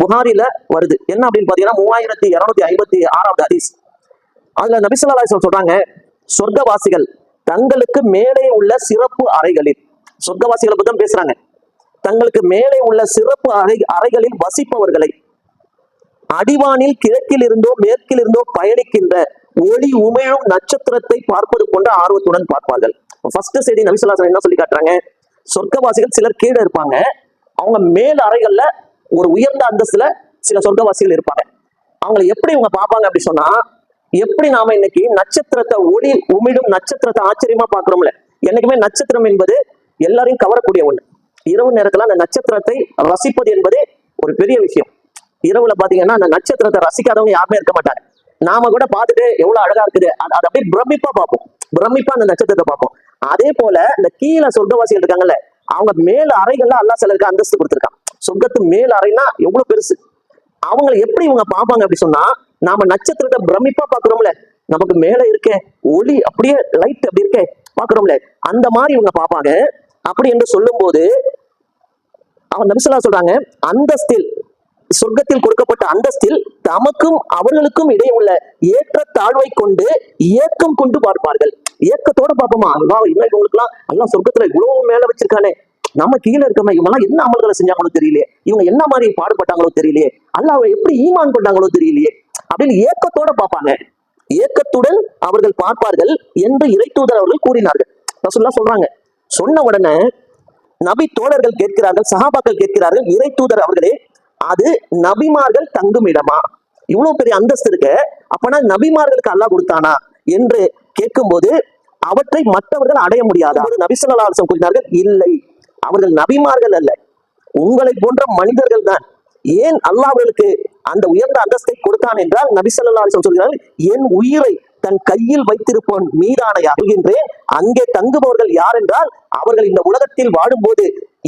புகாரில வருது. என்ன அப்படின்னு பாத்தீங்கன்னா மூவாயிரத்தி இருநூத்தி ஐம்பத்தி ஆறாவது ஹதீஸ். அதுல நபிசல்லா சொல்றாங்க சொர்க்கவாசிகள் தங்களுக்கு மேலே உள்ள சிறப்பு அறைகளில் சொர்க்கவாசிகளை பத்தி தான் பேசுறாங்க. தங்களுக்கு மேலே உள்ள சிறப்பு அறை அறைகளில் வசிப்பவர்களை அடிவானில் கிழக்கில் இருந்தோ மேற்கில் இருந்தோ பயணிக்கின்ற ஒளி உமிழும் நட்சத்திரத்தை பார்ப்பது போன்ற ஆர்வத்துடன் பார்ப்பார்கள். ஃபர்ஸ்ட் செய்தி நபிசுல்லா என்ன சொல்லி காட்டுறாங்க? சொர்க்கவாசிகள் சிலர் கீழே இருப்பாங்க. அவங்க மேல் அறைகள்ல ஒரு உயர்ந்த அந்தஸ்துல சில சொர்க்கவாசிகள் இருப்பாங்க. அவங்களை எப்படி இவங்க பார்ப்பாங்க அப்படி சொன்னா எப்படி நாம இன்னைக்கு நட்சத்திரத்தை ஒளி உமிழும் நட்சத்திரத்தை ஆச்சரியமா பாக்குறோம்ல என்னைக்குமே நட்சத்திரம் என்பது எல்லாரையும் கவரக்கூடிய ஒண்ணு. இரவு நேரத்துல அந்த நட்சத்திரத்தை ரசிப்பது என்பது ஒரு பெரிய விஷயம். இரவுல பாத்தீங்கன்னா அந்த நட்சத்திரத்தை ரசிக்காதவங்க யாருமே இருக்க மாட்டாங்க. நாம கூட பார்த்துட்டு எவ்வளவு அழகா இருக்குது அது அப்படியே பிரமிப்பா பார்ப்போம். பிரமிப்பா அந்த நட்சத்திரத்தை பார்ப்போம். அதே போல இந்த கீழே சொர்க்கவாசிகள் இருக்காங்கல்ல அவங்க மேல அறைகள்ல அல்லாஹ் சிலருக்கு அந்தஸ்து கொடுத்துருக்காங்க. சொர்க்கத்து மேல் அறைனா எவ்வளவு பெருசு? அவங்களை எப்படி இவங்க பார்ப்பாங்க அப்படி சொன்னா நாம நட்சத்திரத்தை பிரமிப்பா பாக்குறோம்ல நமக்கு மேல இருக்கே ஒளி அப்படியே லைட் அப்படி இருக்கே பாக்குறோம்ல அந்த மாதிரி இவங்க பார்ப்பாங்க. அப்படி என்று சொல்லும்போது அவன் நபிசுல்லா சொல்றாங்க அந்தஸ்தில் சொர்க்கத்தில் கொடுக்கப்பட்ட அந்தஸ்தில் தமக்கும் அவர்களுக்கும் இடையே உள்ள ஏற்ற தாழ்வை கொண்டு ஏக்கம் கொண்டு பார்ப்பார்கள். ஏக்கத்தோட பார்ப்போமா? அல்லா இன்னும் இவங்களுக்குலாம் எல்லாம் சொர்க்கத்துல இவ்வளவு மேல வச்சிருக்கானே. நம்ம கீழே இருக்கோமே இவங்கெல்லாம் என்ன அமல்களை செஞ்சாங்களோ தெரியலையே. இவங்க என்ன மாதிரி பாடுபட்டாங்களோ தெரியலையே. அல்லாஹ்வை எப்படி ஈமான் கொண்டாங்களோ தெரியலையே. அப்படின்னு ஏக்கத்தோட பார்ப்பாங்க. ஏக்கத்துடன் அவர்கள் பார்ப்பார்கள் என்று இறை தூதர் அவர்கள் கூறினார்கள். ரசூலுல்லாஹ் சொல்றாங்க. சொன்ன உடனே நபி தோழர்கள் கேட்கிறார்கள் சஹாபாக்கள் கேட்கிறார்கள் இறை தூதர் அவர்களே அது நபிமார்கள் தங்கும் இடமா? இவ்வளவு பெரிய அந்தஸ்து இருக்க. அப்பனா நபிமார்களுக்கு அல்லாஹ் கொடுத்தானா? என்று கேட்கும்போது அவற்றை மற்றவர்கள் அடைய முடியாதா? நபிசல்லா அலிஸ்லாம் கூறினார்கள் இல்லை. அவர்கள் நபிமார்கள் அல்ல. உங்களை போன்ற மனிதர்கள் தான். ஏன் அல்லாஹ் அவர்களுக்கு அந்த உயர்ந்த அந்தஸ்தை கொடுத்தான் என்றால் நபிசல்லா ஸல்லல்லாஹு சொல்கிறார்கள் என் உயிரை தன் கையில் வைத்திருப்பவன் மீதான சொல்கின்றேன் அங்கே தங்குபவர்கள் யார் என்றால் அவர்கள் இந்த உலகத்தில் வாடும்போது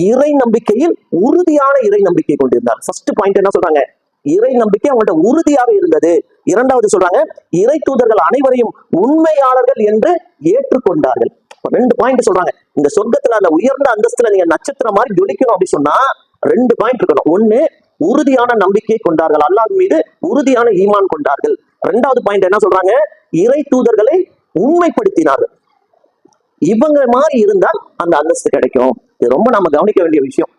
இறை நம்பிக்கையில் உறுதியான இறை நம்பிக்கை கொண்டிருந்தார் ஃபர்ஸ்ட் பாயிண்ட் என்ன சொல்றாங்க? இறை நம்பிக்கை அவங்கள்ட்ட உறுதியாக இருந்தது. இரண்டாவது சொல்றாங்க இறை தூதர்கள் அனைவரையும் உண்மையாளர்கள் என்று ஏற்றுக்கொண்டார்கள். ரெண்டு பாயிண்ட் சொல்றாங்க. இந்த சொர்க்கத்துல அந்த உயர்ந்த அந்தஸ்துல நீங்க நட்சத்திரம் மாதிரி ஜொலிக்கணும் அப்படி சொன்னா ரெண்டு பாயிண்ட் இருக்கணும். ஒண்ணு உறுதியான நம்பிக்கை கொண்டார்கள். அல்லாஹ் மீது உறுதியான ஈமான் கொண்டார்கள். ரெண்டாவது பாயிண்ட் என்ன சொல்றாங்க? இறை தூதர்களை உண்மைப்படுத்தினார்கள். இவங்க மாதிரி இருந்தால் அந்த அந்தஸ்து கிடைக்கும். இது ரொம்ப நம்ம கவனிக்க வேண்டிய விஷயம்.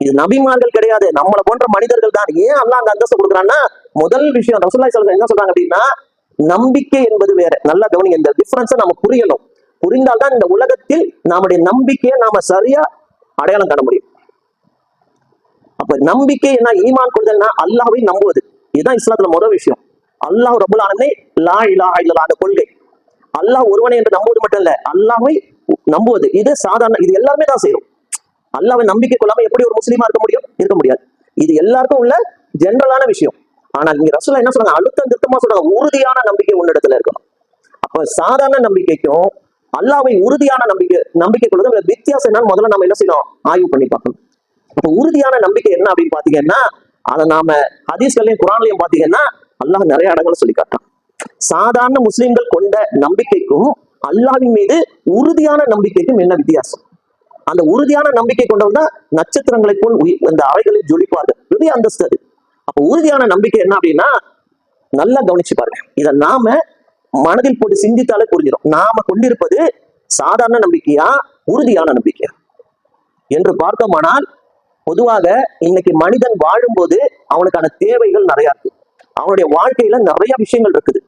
இது நபிமார்கள் கிடையாது. நம்மளை போன்ற மனிதர்கள் தான். ஏன் அல்லாஹ் அந்த அந்தஸ்து கொடுக்குறான்னா முதல் விஷயம் ரசூலுல்லாஹி ஸல்லல்லாஹு என்ன சொல்றாங்க அப்படின்னா நம்பிக்கை என்பது வேற. நல்லா கவனிங்க. இந்த டிஃபரன்ஸை நம்ம புரியணும். புரிந்தால்தான் இந்த உலகத்தில் நம்முடைய நம்பிக்கையை நாம சரியா அடையாளம் காண முடியும். அப்ப நம்பிக்கை என்ன? ஈமான் கொள்தல்னா அல்லாவை நம்புவது. இதுதான் இஸ்லாத்துல முதல் விஷயம். அல்லாஹ் ரபுல் லா இலா இல்லா அந்த கொள்கை. அல்லாஹ் ஒருவனை என்று நம்புவது மட்டும் இல்ல அல்லாவை நம்புவது. இது சாதாரண இது எல்லாருமே தான் செய்யும் அல்லாவை நம்பிக்கை கொள்ளாம எப்படி ஒரு முஸ்லீமா இருக்க முடியும்? இருக்க முடியாது. இது எல்லாருக்கும் உள்ள ஜென்ரலான விஷயம். ஆனா இங்க ரசூலா என்ன சொல்றாங்க? அழுத்தம் திருத்தமா சொல்றாங்க. உறுதியான நம்பிக்கை உன்னிடத்துல இருக்கணும். அப்ப சாதாரண நம்பிக்கைக்கும் அல்லாவை உறுதியான நம்பிக்கை நம்பிக்கை கொள்வது வித்தியாசம் என்னன்னு முதல்ல நம்ம என்ன செய்யணும்? ஆய்வு பண்ணி பார்க்கணும். அப்ப உறுதியான நம்பிக்கை என்ன அப்படின்னு பாத்தீங்கன்னா அதை நாம ஹதீஸ்களையும் குரான்லயும் பாத்தீங்கன்னா அல்லாஹ் நிறைய இடங்களை சொல்லி காட்டான் சாதாரண முஸ்லிம்கள் கொண்ட நம்பிக்கைக்கும் அல்லாவின் மீது உறுதியான நம்பிக்கைக்கும் என்ன வித்தியாசம்? அந்த உறுதியான நம்பிக்கை கொண்டவங்க நட்சத்திரங்களை போல் அந்த அவைகளில் ஜொலிப்பார்கள். இது அந்தஸ்து அது. அப்ப உறுதியான நம்பிக்கை என்ன அப்படின்னா நல்லா கவனிச்சு பாருங்க. இதை நாம மனதில் போட்டு சிந்தித்தாலே புரிஞ்சிடும். நாம கொண்டிருப்பது சாதாரண நம்பிக்கையா உறுதியான நம்பிக்கையா? என்று பார்த்தோமானால் பொதுவாக இன்னைக்கு மனிதன் வாழும்போது அவனுக்கான தேவைகள் நிறைய இருக்கு. அவனுடைய வாழ்க்கையில நிறைய விஷயங்கள் இருக்குது.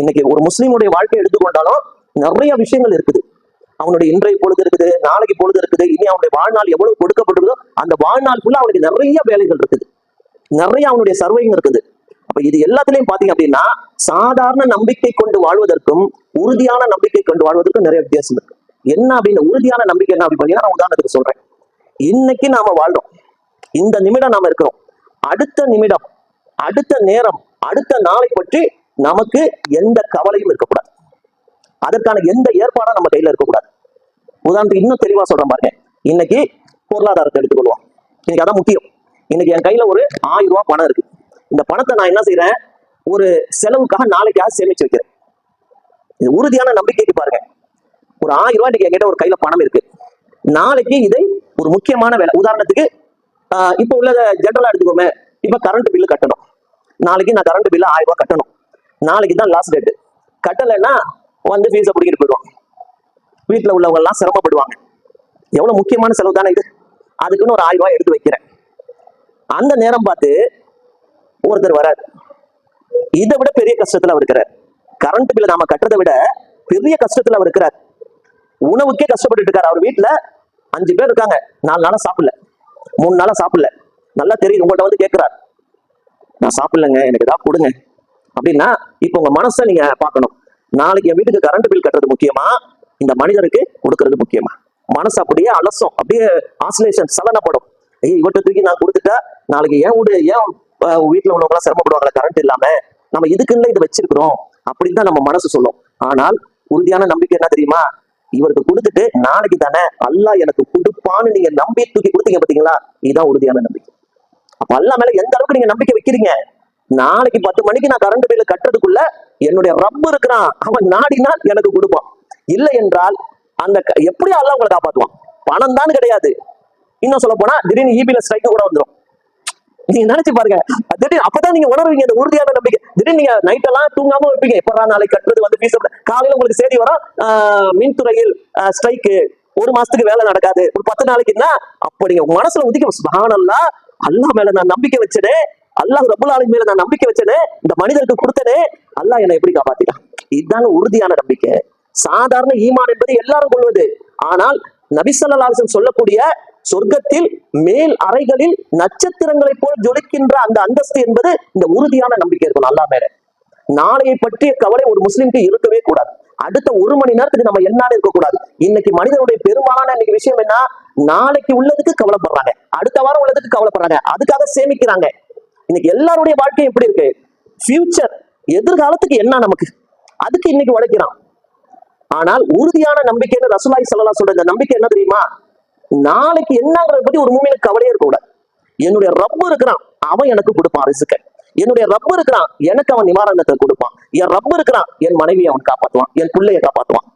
இன்னைக்கு ஒரு முஸ்லீமுடைய வாழ்க்கையை எடுத்துக்கொண்டாலும் நிறைய விஷயங்கள் இருக்குது. அவனுடைய இன்றைய பொழுது இருக்குது நாளைக்கு பொழுது இருக்குது இனி அவனுடைய வாழ்நாள் எவ்வளவு கொடுக்கப்பட்டிருக்கோ அந்த வாழ்நாள் ஃபுல்லா அவனுக்கு நிறைய வேலைகள் இருக்குது. நிறைய அவனுடைய சர்வைங்க இருக்குது. அப்ப இது எல்லாத்துலயும் பாத்தீங்க அப்படின்னா சாதாரண நம்பிக்கை கொண்டு வாழ்வதற்கும் உறுதியான நம்பிக்கை கொண்டு வாழ்வதற்கும் நிறைய வித்தியாசம் இருக்கு. என்ன அப்படின்னு உறுதியான நம்பிக்கை என்ன அப்படின்னு பாத்தீங்கன்னா நான் உதாரணத்துக்கு சொல்றேன். இன்னைக்கு நாம வாழ்றோம். இந்த நிமிடம் நாம இருக்கிறோம். அடுத்த நிமிடம் அடுத்த நேரம் அடுத்த நாளை பற்றி நமக்கு எந்த கவலையும் இருக்கக்கூடாது. அதற்கான எந்த ஏற்பாடும் நம்ம கையில இருக்கக்கூடாது. உதாரணத்துக்கு இன்னும் தெளிவா சொல்றேன் பாருங்க. இன்னைக்கு பொருளாதாரத்தை எடுத்துக்கொள்வோம். இன்னைக்கு அதான் முக்கியம். இன்னைக்கு என் கையில ஒரு ஆயிரம் ரூபாய் பணம் இருக்கு. இந்த பணத்தை நான் என்ன செய்யறேன் ஒரு செலவுக்காக நாளைக்காக சேமிச்சு வைக்கிறேன். இது உறுதியான நம்பிக்கைக்கு பாருங்க. ஒரு ஆயிரம் ரூபாய் என்கிட்ட ஒரு கையில பணம் இருக்கு. நாளைக்கு இதை ஒரு முக்கியமான வேலை. உதாரணத்துக்கு ஆஹ் இப்போ உள்ள ஜென்ரலா எடுத்துக்கோமே. இப்ப கரண்ட் பில்லு கட்டணும். நாளைக்கு நான் கரண்ட் பில்லு ஆயிரம் ரூபாய் கட்டணும். நாளைக்கு தான் லாஸ்ட் டேட் கட்டலைன்னா வந்து ஃபீஸை பிடிக்கிட்டு போயிடுவாங்க. வீட்டில் உள்ளவங்க எல்லாம் சிரமப்படுவாங்க. எவ்வளவு முக்கியமான செலவு தானே இது? அதுக்குன்னு ஒரு ஆயிரம் ரூபாய் எடுத்து வைக்கிறேன். அந்த நேரம் பார்த்து ஒருத்தர் வராரு. இதை விட பெரிய கஷ்டத்துல அவர் இருக்கிறார். கரண்ட் பில் நாம கட்டுறதை விட பெரிய கஷ்டத்துல அவர் இருக்கிறார். உணவுக்கே கஷ்டப்பட்டு இருக்காரு. அவர் வீட்டுல அஞ்சு பேர் இருக்காங்க. நாலு நாளா சாப்பிடல. மூணு நாளா சாப்பிடல. நல்லா தெரியுது. உங்கள்ட்ட வந்து கேட்கிறார் நான் சாப்பிடலங்க. எனக்கு ஏதாவது கொடுங்க. அப்படின்னா இப்போ உங்க மனசை நீங்க பார்க்கணும். நாளைக்கு என் வீட்டுக்கு கரண்ட் பில் கட்டுறது முக்கியமா? இந்த மனிதருக்கு கொடுக்கறது முக்கியமா? மனசு அப்படியே அலசம். அப்படியே ஆசிலேஷன் சலனப்படும் ஏய் இவர்கிட்ட தூக்கி நான் கொடுத்துட்டா நாளைக்கு ஏன் வீடு ஏன் வீட்டுல உள்ளவங்களாம் சிரமப்படுவாங்களா கரண்ட் இல்லாம நம்ம இதுக்குன்னு இதை வச்சிருக்கிறோம் அப்படின்னு தான் நம்ம மனசு சொல்லும். ஆனால் உறுதியான நம்பிக்கை என்ன தெரியுமா? இவருக்கு கொடுத்துட்டு நாளைக்கு தானே அல்லா எனக்கு கொடுப்பான்னு நீங்க நம்பி தூக்கி கொடுத்தீங்க பாத்தீங்களா? இதுதான் உறுதியான நம்பிக்கை. அப்ப அல்லா மேல எந்த அளவுக்கு நீங்க நம்பிக்கை வைக்கிறீங்க? நாளைக்கு பத்து மணிக்கு நான் கரண்ட் பில்லு கட்டுறதுக்குள்ள என்னுடைய ரப்பு இருக்கிறான். அவன் நாடினா எனக்கு கொடுப்பான். இல்லை என்றால் அந்த க- எப்படி அல்லாஹ் உங்களை காப்பாத்துவான்? பணம் தான் கிடையாது. இன்னும் சொல்ல போனா திடீர்னு இபில ஸ்ட்ரைக்கு கூட வந்துடும் நீங்க நினைச்சு பாருங்க. திடீர் திடீர்னு அப்பதான் நீங்க உணர்வீங்க இந்த உறுதியான நம்பிக்கை. திடீர்னு நீங்க நைட் எல்லாம் தூங்காம இருப்பீங்க. எப்படா நாளைக்கு கட்டுறது வந்து ஃபீஸ் காலையில உங்களுக்கு செய்தி வரும். மின்துறையில் ஸ்ட்ரைக்கு ஒரு மாசத்துக்கு வேலை நடக்காது. ஒரு பத்து நாளைக்குன்னா அப்ப நீங்க மனசுல உதிக்க சுபானல்லா அல்லாஹ் மேல நான் நம்பிக்கை வச்சனே. அல்லாஹ் ரபுல் ஆலமீன் மேல நான் நம்பிக்கை வச்சனே. இந்த மனிதருக்கு கொடுத்தனே. அல்லாஹ் என்னை எப்படி காப்பாத்திட்டான்? இதுதாங்க உறுதியான நம்பிக்கை. சாதாரண ஈமான் என்பது எல்லாரும் கொள்வது. ஆனால் நபிசல்லாசன் சொல்லக்கூடிய சொர்க்கத்தில் மேல் அறைகளில் நட்சத்திரங்களைப் போல் ஜொலிக்கின்ற அந்த அந்தஸ்து என்பது இந்த உறுதியான நம்பிக்கை இருக்கும் அல்லா மேல. நாளையை பற்றிய கவலை ஒரு முஸ்லிம்க்கு இருக்கவே கூடாது. அடுத்த ஒரு மணி நேரத்துக்கு நம்ம என்னன்னு இருக்கக்கூடாது இன்னைக்கு மனிதனுடைய பெரும்பாலான இன்னைக்கு விஷயம் என்ன? நாளைக்கு உள்ளதுக்கு கவலைப்படுறாங்க. அடுத்த வாரம் உள்ளதுக்கு கவலைப்படுறாங்க. அதுக்காக சேமிக்கிறாங்க. இன்னைக்கு எல்லாருடைய வாழ்க்கையும் எப்படி இருக்கு. ஃபியூச்சர் எதிர்காலத்துக்கு என்ன நமக்கு? அதுக்கு இன்னைக்கு உழைக்கிறான். ஆனால் உறுதியான நம்பிக்கைன்னு ரசூலாய் சல்லா சொல்ற இந்த நம்பிக்கை என்ன தெரியுமா? நாளைக்கு என்னங்கிறத பத்தி ஒரு மூமியில கவலையே இருக்கக்கூடாது என்னுடைய ரப்பு இருக்கிறான் அவன் எனக்கு கொடுப்பான் ரிசுக்க என்னுடைய ரப்பு இருக்கிறான் எனக்கு அவன் நிவாரணத்தை கொடுப்பான். என் ரப்பு இருக்கிறான் என் மனைவியை அவன் காப்பாத்துவான் என் பிள்ளையை காப்பாத்துவான்.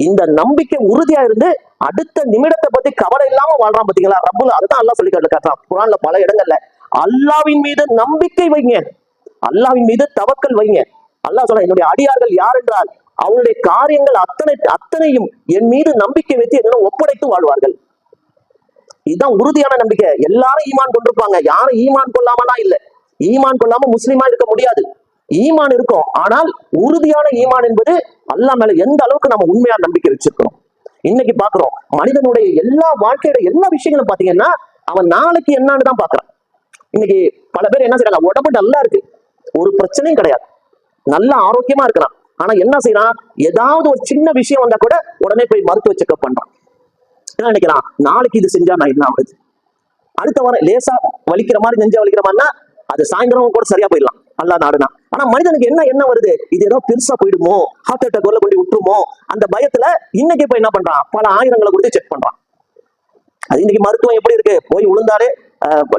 இந்த நம்பிக்கை உறுதியா இருந்து அடுத்த நிமிடத்தை பத்தி கவலை இல்லாம வாழ்றான் பாத்தீங்களா? ரப்புல அதுதான் அல்லாஹ் சொல்லி காட்டுறான் குரான்ல பல இடங்கள்ல அல்லாவின் மீது நம்பிக்கை வைங்க. அல்லாவின் மீது தவக்கல் வைங்க. அல்லாஹ் சொல்ல என்னுடைய அடியார்கள் யார் என்றால் அவங்களுடைய காரியங்கள் அத்தனை அத்தனையும் என் மீது நம்பிக்கை வைத்து என்னிடம் ஒப்படைத்து வாழ்வார்கள். இதுதான் உறுதியான நம்பிக்கை. எல்லாரும் ஈமான் கொண்டிருப்பாங்க. யாரும் ஈமான் கொள்ளாமனா இல்ல. ஈமான் கொள்ளாம முஸ்லீமா இருக்க முடியாது. ஈமான் இருக்கும். ஆனால் உறுதியான ஈமான் என்பது அல்லா மேல எந்த அளவுக்கு நம்ம உண்மையான நம்பிக்கை வச்சிருக்கிறோம் இன்னைக்கு பாக்குறோம் மனிதனுடைய எல்லா வாழ்க்கையோட எல்லா விஷயங்களும் பாத்தீங்கன்னா அவன் நாளைக்கு என்னன்னு தான் பாக்குறான். இன்னைக்கு பல பேர் என்ன செய்யறாங்க உடம்பு நல்லா இருக்கு. ஒரு பிரச்சனையும் கிடையாது. நல்ல ஆரோக்கியமா இருக்கிறான். ஆனா என்ன செய்யறான்? ஏதாவது ஒரு சின்ன விஷயம் வந்தா கூட உடனே போய் மருத்துவ செக்அப் பண்றான். என்ன நினைக்கிறான்? நாளைக்கு இது செஞ்சா நான் என்ன ஆகுது அடுத்த வாரம் லேசா வலிக்கிற மாதிரி நெஞ்சா வலிக்கிற மாதிரினா அது சாயந்தரம் கூட சரியா போயிடலாம். அல்லா நாடுனா. ஆனா மனிதனுக்கு என்ன என்ன வருது? இது ஏதோ பெருசா போயிடுமோ? ஹார்ட் அட்டாக் உள்ள கொண்டு விட்டுருமோ? அந்த பயத்துல இன்னைக்கு போய் என்ன பண்றான்? பல ஆயிரங்களை கொடுத்து செக் பண்றான். அது இன்னைக்கு மருத்துவம் எப்படி இருக்கு? போய் விழுந்தாலே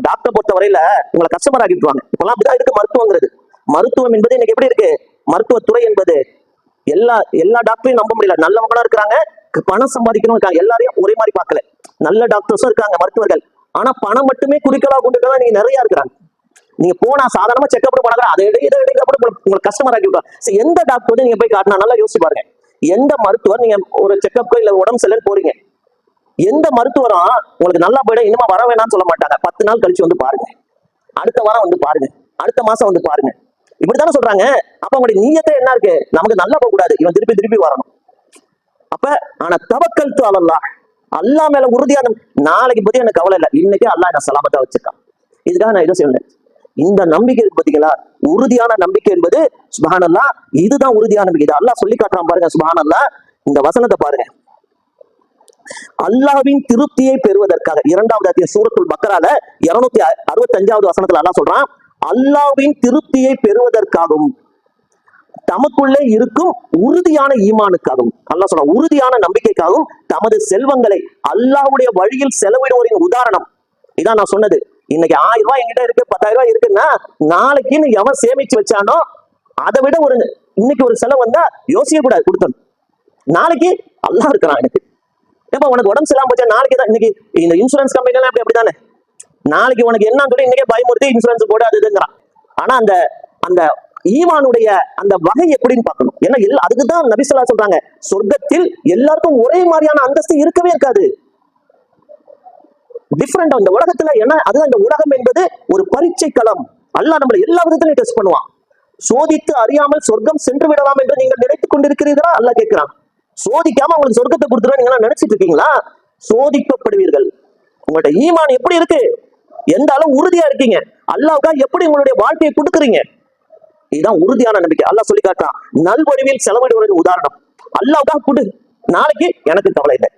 டாக்டர் பொறுத்த வரையில உங்களை கஸ்டமர் ஆக்கிட்டுருவாங்க இப்பெல்லாம் அப்படிதான் இருக்கு மருத்துவங்கிறது. மருத்துவம் என்பது இன்னைக்கு எப்படி இருக்கு? மருத்துவத்துறை என்பது எல்லா எல்லா டாக்டரையும் நம்ப முடியல. நல்லவங்களும் இருக்கிறாங்க பணம் சம்பாதிக்கணும் இருக்காங்க. எல்லாரையும் ஒரே மாதிரி பார்க்கல. நல்ல டாக்டர்ஸும் இருக்காங்க மருத்துவர்கள். ஆனா பணம் மட்டுமே குறிக்கலா கொண்டு நீங்க நிறைய இருக்கிறாங்க. நீங்க போனா சாதாரணமா செக்அப் பண்ணாங்க அதை எடு இதை எடுங்க உங்களுக்கு கஸ்டமர் ஆக்கி விடுவாங்க. எந்த டாக்டர் வந்து நீங்க போய் காட்டினா நல்லா யோசிச்சு பாருங்க. எந்த மருத்துவர் நீங்க ஒரு செக்அப்க்கோ இல்ல உடம்பு சரியில்லைன்னு போறீங்க. எந்த மருத்துவரும் உங்களுக்கு நல்லா போயிடும் இனிமே வர வேணாம்னு சொல்ல மாட்டாங்க. பத்து நாள் கழிச்சு வந்து பாருங்க. அடுத்த வாரம் வந்து பாருங்க. அடுத்த மாசம் வந்து பாருங்க. இப்படித்தானே சொல்றாங்க. அப்ப அவங்களுடைய நீயத்தை என்ன இருக்கு? நமக்கு நல்லா போக கூடாது. இவன் திருப்பி திருப்பி வரணும். அப்ப ஆனா தவக்கல் து அல்லா அல்லாஹ் மேல உறுதியான நாளைக்கு பத்தி எனக்கு கவலை இல்லை. இன்னைக்கு அல்லாஹ் என்ன சலாமத்தா வச்சிருக்கான். இதுக்காக நான் இதை சொன்னேன் இந்த நம்பிக்கை இருக்கு பாத்தீங்களா? உறுதியான நம்பிக்கை என்பது சுபஹானல்லாஹ் இதுதான் உறுதியான நம்பிக்கை. இது அல்லாஹ் சொல்லி காட்டுறான் பாருங்க சுபஹானல்லாஹ் இந்த வசனத்தை பாருங்க. அல்லாவின் திருப்தியை பெறுவதற்காக இரண்டாவது அத்தியாயம் சூரத்துல் பக்கரால இருநூத்தி அறுபத்தி அஞ்சாவது வசனத்துல அல்லா சொல்றான் அல்லாவின் திருப்தியை பெறுவதற்காகவும் தமக்குள்ளே இருக்கும் உறுதியான ஈமானுக்காகவும் அல்லா சொல்ற உறுதியான நம்பிக்கைக்காகவும் தமது செல்வங்களை அல்லாஹ்வுடைய வழியில் செலவிடுவோரின் உதாரணம். இதான் நான் சொன்னது. இன்னைக்கு ஆயிரம் ரூபாய் என்கிட்ட இருக்கு பத்தாயிரம் ரூபாய் இருக்குன்னா நாளைக்குன்னு எவன் சேமிச்சு வச்சானோ அதை விட ஒரு இன்னைக்கு ஒரு செலவு வந்தா யோசிக்க கூடாது கொடுத்தணும் நாளைக்கு அல்லாஹ் இருக்கிறான் எனக்கு. ஏப்பா உனக்கு உடம்பு சரியில்லாம போச்சா நாளைக்கு தான் இன்னைக்கு இந்த இன்சூரன்ஸ் கம்பெனி எல்லாம் அப்படி அப்படிதானே நாளைக்கு உனக்கு என்ன சொல்லி இன்னைக்கே பயமுறுத்தி இன்சூரன்ஸ் போடு அது இதுங்கிறான். ஆனா அந்த அந்த ஈமானுடைய அந்த வகை எப்படின்னு பார்க்கணும். ஏன்னா எல்லா அதுக்கு தான் நபிசல்லா சொல்றாங்க. சொர்க்கத்தில் எல்லாருக்கும் ஒரே மாதிரியான அந்தஸ்து இருக்கவே இருக்காது. டிஃப்ரெண்ட் இந்த உலகத்துல என்ன அதுதான் இந்த உலகம் என்பது ஒரு பரீட்சை களம் அல்ல நம்மளை எல்லா விதத்திலையும் டெஸ்ட் பண்ணுவான். சோதித்து அறியாமல் சொர்க்கம் சென்று விடலாம் என்று நீங்கள் நினைத்துக் கொண்டிருக்கிறீர்களா? அல்ல கேட்கிறான். சோதிக்காம உங்களுக்கு சொர்க்கத்தை கொடுத்துருவேன் நீங்க நினைச்சிட்டு இருக்கீங்களா? சோதிக்கப்படுவீர்கள். உங்கள்ட்ட ஈமான் எப்படி இருக்கு? எந்த அளவு உறுதியா இருக்கீங்க? அல்லாவுக்கா எப்படி உங்களுடைய வாழ்க்கையை கொடுக்குறீங்க? இதுதான் உறுதியான நம்பிக்கை. அல்லாஹ் சொல்லி காட்டான் நல்வழிவில் செலவிடுவது உதாரணம். அல்லாவுக்கா கொடு. நாளைக்கு எனக்கு கவலை இல்லை.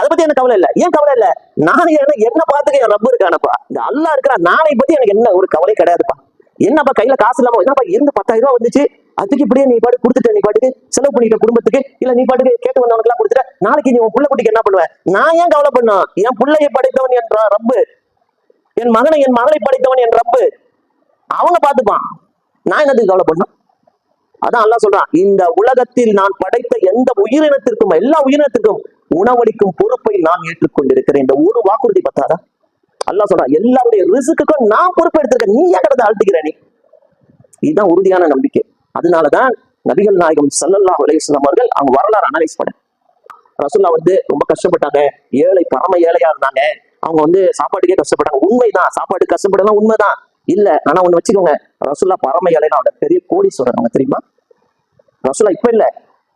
அதை பத்தி எனக்கு கவலை இல்லை. ஏன் கவலை இல்ல? நான் என்ன என்ன பார்த்துக்க என் ரப்பு இருக்கானப்பா. இந்த அல்லாஹ் இருக்கிற நாளை பத்தி எனக்கு என்ன ஒரு கவலை கிடையாதுப்பா. என்னப்பா கையில காசு இல்லாம என்னப்பா இருந்து பத்தாயிரம் ரூபாய் வந்துச்சு? அதுக்கு இப்படியே நீ பாட்டு கொடுத்துட்ட நீ பாட்டுக்கு செலவு பண்ணிட்ட குடும்பத்துக்கு? இல்ல நீ பாட்டுக்கு கேட்டு வந்தவனுக்கு எல்லாம் கொடுத்துட்ட? நாளைக்கு நீ உன் புள்ள குட்டிக்கு என்ன பண்ணுவ? நான் ஏன் கவலை பண்ணும் என் பிள்ளையை படைத்தவன் என்றான் ரப்பு. என் மகனை என் மகளை படைத்தவன் என் ரப்பு. அவங்க பார்த்துப்பான். நான் என்னத்துக்கு கவலை பண்ணும் அதான் அல்லாஹ் சொல்றான் இந்த உலகத்தில் நான் படைத்த எந்த உயிரினத்திற்கும் எல்லா உயிரினத்திற்கும் உணவளிக்கும் பொறுப்பை நான் ஏற்றுக்கொண்டிருக்கிறேன். இந்த ஒரு வாக்குறுதி பத்தாதா? அல்லா சொல்றான் எல்லாருடைய ரிசுக்குக்கும் நான் பொறுப்பு எடுத்திருக்கேன். நீ ஏன் கிடந்து அழுத்துக்கிற நீ? இதுதான் உறுதியான நம்பிக்கை. அதனாலதான் நபிகள் நாயகம் சல்லல்லா அலைஹி அவர்கள் அவங்க வரலாறு அனலைஸ் பண்ண. ரசுல்லா வந்து ரொம்ப கஷ்டப்பட்டாங்க. ஏழை பரம ஏழையா இருந்தாங்க. அவங்க வந்து சாப்பாட்டுக்கே கஷ்டப்பட்டாங்க. உண்மைதான். சாப்பாடு கஷ்டப்படலாம் உண்மைதான். இல்ல ஆனா ஒண்ணு வச்சுக்கோங்க. ரசுல்லா பரம ஏழைனா அவங்க பெரிய கோடீஸ்வரர் அவங்க தெரியுமா? ரசுல்லா இப்ப இல்ல.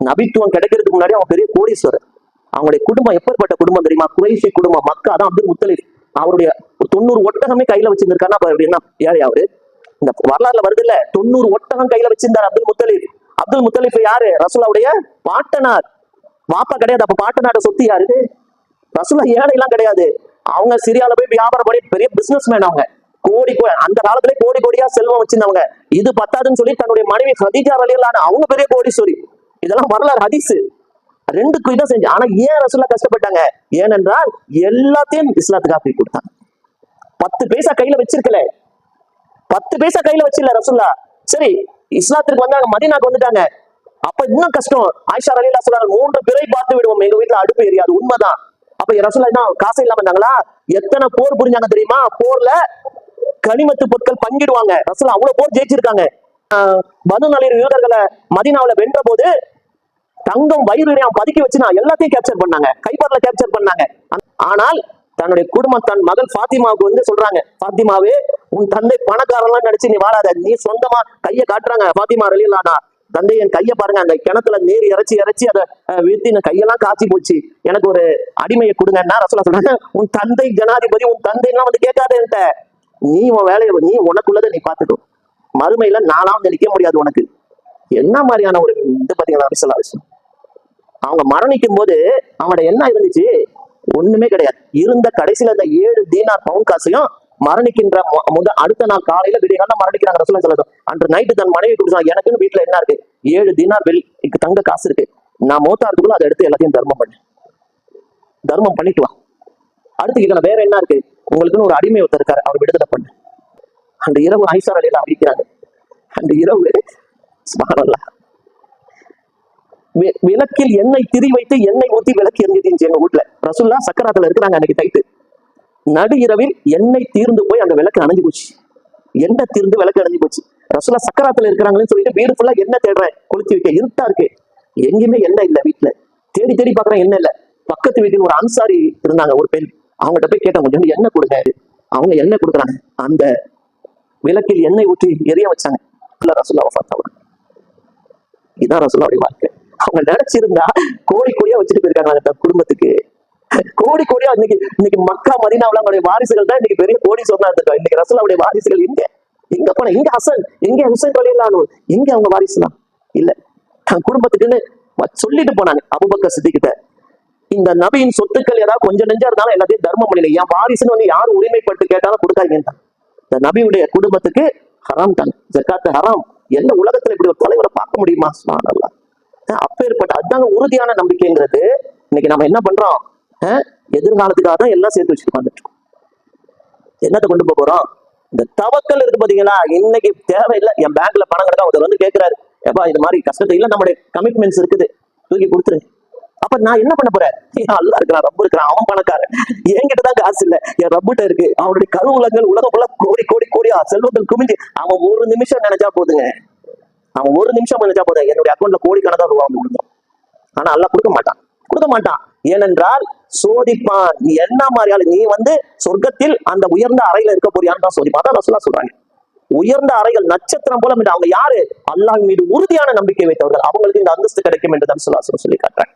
நபித்துவம் கிடைக்கிறதுக்கு முன்னாடி அவங்க பெரிய கோடீஸ்வரர். அவங்களுடைய குடும்பம் எப்பேற்பட்ட குடும்பம் தெரியுமா? குறைசி குடும்பம். மக்கா அதான் அப்துல் முத்தலிப். அவருடைய தொண்ணூறு ஒட்டகமே கையில வச்சிருந்திருக்காருன்னா அப்ப என்ன ஏழை அவரு? இந்த வரலாறுல வருது இல்ல. தொண்ணூறு ஒட்டகம் கையில வச்சிருந்தார் அப்துல் முத்தலிப். அப்துல் முத்தலிப் யாரு? ரசுல்லாவுடைய பாட்டனார். வாப்பா கிடையாது. அப்ப பாட்டனார சொத்து யாரு? ரசுல்லா ஏழை எல்லாம் கிடையாது. அவங்க சிரியால போய் வியாபாரம் பண்ணி பெரிய பிசினஸ் மேன் அவங்க. கோடி அந்த காலத்துல கோடி கோடியா செல்வம் வச்சிருந்தவங்க. இது பத்தாதுன்னு சொல்லி தன்னுடைய மனைவி ஹதீஜா வழியிலான அவங்க பெரிய கோடி சொல்லி இதெல்லாம் வரலாறு ஹதீஸ். ரெண்டுக்கும் இதான் செஞ்சு ஆனா ஏன் ரசூல்லா கஷ்டப்பட்டாங்க? ஏனென்றால் எல்லாத்தையும் இஸ்லாத்துக்கு காப்பி கொடுத்தாங்க. பத்து பைசா கையில வச்சிருக்கல. பத்து பைசா கையில வச்சிருல ரசூல்லா சரி இஸ்லாத்திற்கு வந்தாங்க மதீனாக்கு வந்துட்டாங்க. அப்ப இன்னும் கஷ்டம். ஆயிஷா அலிலா சொல்றாங்க மூன்று பிறை பார்த்து விடுவோம். எங்க வீட்டுல அடுப்பு எரியாது. உண்மைதான். அப்ப ரசூல்லா என்ன காசு இல்லாம இருந்தாங்களா? எத்தனை போர் புரிஞ்சாங்க தெரியுமா? போர்ல கனிமத்து பொருட்கள் பங்கிடுவாங்க. ரசூலா அவ்வளவு போர் ஜெயிச்சிருக்காங்க. பனு நளிர் யூதர்களை மதீனாவுல வென்ற போது தங்கம் வயிறு பதுக்கி வச்சு நான் எல்லாத்தையும் கேப்சர் பண்ணாங்க. கைப்பாட்டில் கேப்சர் பண்ணாங்க. ஆனால் தன்னுடைய குடும்பம் தன் மகள் ஃபாத்திமாவுக்கு வந்து சொல்றாங்க பாத்திமாவே உன் தந்தை பணக்காரன்லாம் நினைச்சு நீ வாழாத. நீ சொந்தமா கையை காட்டுறாங்க பாத்திமா ரலியல்லானா தந்தை என் கையை பாருங்க. அந்த கிணத்துல நீர் இறைச்சி இறைச்சி அதை வீழ்த்தி என் கையெல்லாம் காய்ச்சி போச்சு. எனக்கு ஒரு அடிமையை கொடுங்கன்னா ரசோலா சொல்றாங்க? உன் தந்தை ஜனாதிபதி உன் தந்தை எல்லாம் வந்து கேட்காத நீ உன் வேலையை நீ உனக்குள்ளதை நீ பாத்துக்கோ மறுமையில நானா வந்து முடியாது உனக்கு. என்ன மாதிரியான ஒரு இது பாத்தீங்கன்னா ரசோலா? விஷயம் அவங்க மரணிக்கும் போது அவனோட என்ன இருந்துச்சு. ஒண்ணுமே கிடையாது. இருந்த கடைசியில அந்த ஏழு தீனார் பவுன் காசையும் மரணிக்கின்ற முத அடுத்த நாள் காலையில விடியகால மரணிக்கிறாங்க ரசூலுல்லாஹி சொல்லட்டும் அன்று நைட்டு தன் மனைவி கொடுத்தாங்க எனக்குன்னு வீட்டுல என்ன இருக்கு? ஏழு தீனார் வெள்ளி இங்க தங்க காசு இருக்கு. நான் மூத்தாறதுக்குள்ள அதை எடுத்து எல்லாத்தையும் தர்மம் பண்ணு. தர்மம் பண்ணிட்டு வா. அடுத்து இதுல வேற என்ன இருக்கு? உங்களுக்குன்னு ஒரு அடிமை ஒருத்தர் இருக்காரு அவர் விடுதலை பண்ணு. அந்த இரவு ஐசார் அலையில அறிவிக்கிறாங்க அந்த இரவு சுப்ஹானல்லாஹ். வி- விளக்கில் எண்ணெய் திரி வைத்து எண்ணெய் ஊத்தி விளக்கு எரிஞ்சிருந்துச்சு எங்க வீட்டுல ரசுல்லா சக்கராத்துல இருக்கிறாங்க அன்னைக்கு டைட்டு நடு இரவில் எண்ணெய் தீர்ந்து போய் அந்த விளக்கு அணைஞ்சு போச்சு. எண்ணெய் தீர்ந்து விளக்கு அணைஞ்சு போச்சு. ரசுல்லா சக்கராத்துல இருக்கிறாங்களேன்னு சொல்லிட்டு வீடு ஃபுல்லா எண்ணெய் தேடுறேன் குளிச்சு வைக்க. இருட்டா இருக்கு. எங்கேயுமே எண்ணெய் இல்ல வீட்டுல தேடி தேடி பாக்குறேன் எண்ணெய் இல்ல. பக்கத்து வீட்டில் ஒரு அன்சாரி இருந்தாங்க ஒரு பெண். அவங்ககிட்ட போய் கேட்டேன் கொஞ்சம் எண்ணெய் கொடுங்க. அவங்க எண்ணெய் கொடுக்குறாங்க. அந்த விளக்கில் எண்ணெய் ஊற்றி எரிய வச்சாங்க. இல்ல ரசுல்லா வஃபாத்தாங்க இதான் ரசூலாவுடைய வாழ்க்கை. அவங்க நினைச்சிருந்தா கோழி கோழியா வச்சுட்டு போயிருக்காங்க அந்த குடும்பத்துக்கு. கோடி கோடியா இன்னைக்கு இன்னைக்கு மக்கா மதீனாவுல அவங்களுடைய வாரிசுகள் தான் இன்னைக்கு பெரிய கோடி சொன்னா இருந்திருக்கா இன்னைக்கு ரசூலாவுடைய வாரிசுகள் எங்க? எங்க போன? எங்க ஹசன் எங்க ஹுசைன் வழியிலானு எங்க அவங்க வாரிசு தான் இல்ல. தன் குடும்பத்துக்குன்னு சொல்லிட்டு போனாங்க. அபுபக்க சித்திக்கிட்ட. இந்த நபியின் சொத்துக்கள் ஏதாவது கொஞ்சம் நெஞ்சா இருந்தாலும் எல்லாத்தையும் தர்மம் பண்ணல என் வாரிசுன்னு வந்து யார் உரிமைப்பட்டு கேட்டாலும் கொடுக்காதீங்க இந்த நபியுடைய குடும்பத்துக்கு ஹராம் தாங்க ஜக்காத்து ஹராம். எந்த உலகத்துல இப்படி ஒரு தலைவரை பார்க்க முடியுமா? அப்பேற்பட்ட அதுதாங்க உறுதியான நம்பிக்கைங்கிறது. இன்னைக்கு நம்ம என்ன பண்றோம்? எதிர்காலத்துக்காக தான் எல்லாம் சேர்த்து வச்சுட்டு வந்துட்டு என்னத்தை கொண்டு போக போறோம்? இந்த தவக்கல் இருக்கு பாத்தீங்களா? இன்னைக்கு தேவையில்லை. என் பேங்க்ல பணம் கிடக்கா ஒருத்தர் வந்து கேட்கிறாரு ஏப்பா இது மாதிரி கஷ்டத்தை இல்லை நம்மளுடைய கமிட்மெண்ட்ஸ் இருக்குது. தூக்கி கொடுத்துரு அப்ப நான் என்ன பண்ண போறேன்? நல்லா இருக்கிறான் ரப்பு இருக்கிறான் அவன் பணக்காரன். என்கிட்ட தான் காசு இல்ல. என் ரப்புட்ட இருக்கு. அவனுடைய கருவுலங்கள் உலகம் ஃபுல்லா கோடி கோடி கோடியா செல்வங்கள் குமிஞ்சு அவன் ஒரு நிமிஷம் நினைச்சா போதுங்க. அவன் ஒரு நிமிஷம் நினைச்சா போதும் என்னுடைய அக்கௌண்ட்ல கோடி கணக்கா ரூபா வந்து ஆனா அல்லாஹ் கொடுக்க மாட்டான். கொடுக்க மாட்டான் ஏனென்றால் சோதிப்பான். நீ என்ன மாதிரி நீ வந்து சொர்க்கத்தில் அந்த உயர்ந்த அறையில இருக்க போறியான்னு தான் சோதிப்பான். அதான் சொல்றாங்க. உயர்ந்த அறைகள் நட்சத்திரம் போல அவங்க யாரு? அல்லாஹ் மீது உறுதியான நம்பிக்கை வைத்தவர்கள். அவங்களுக்கு இந்த அந்தஸ்து கிடைக்கும் என்று தான் சொல்லி காட்டுறாங்க.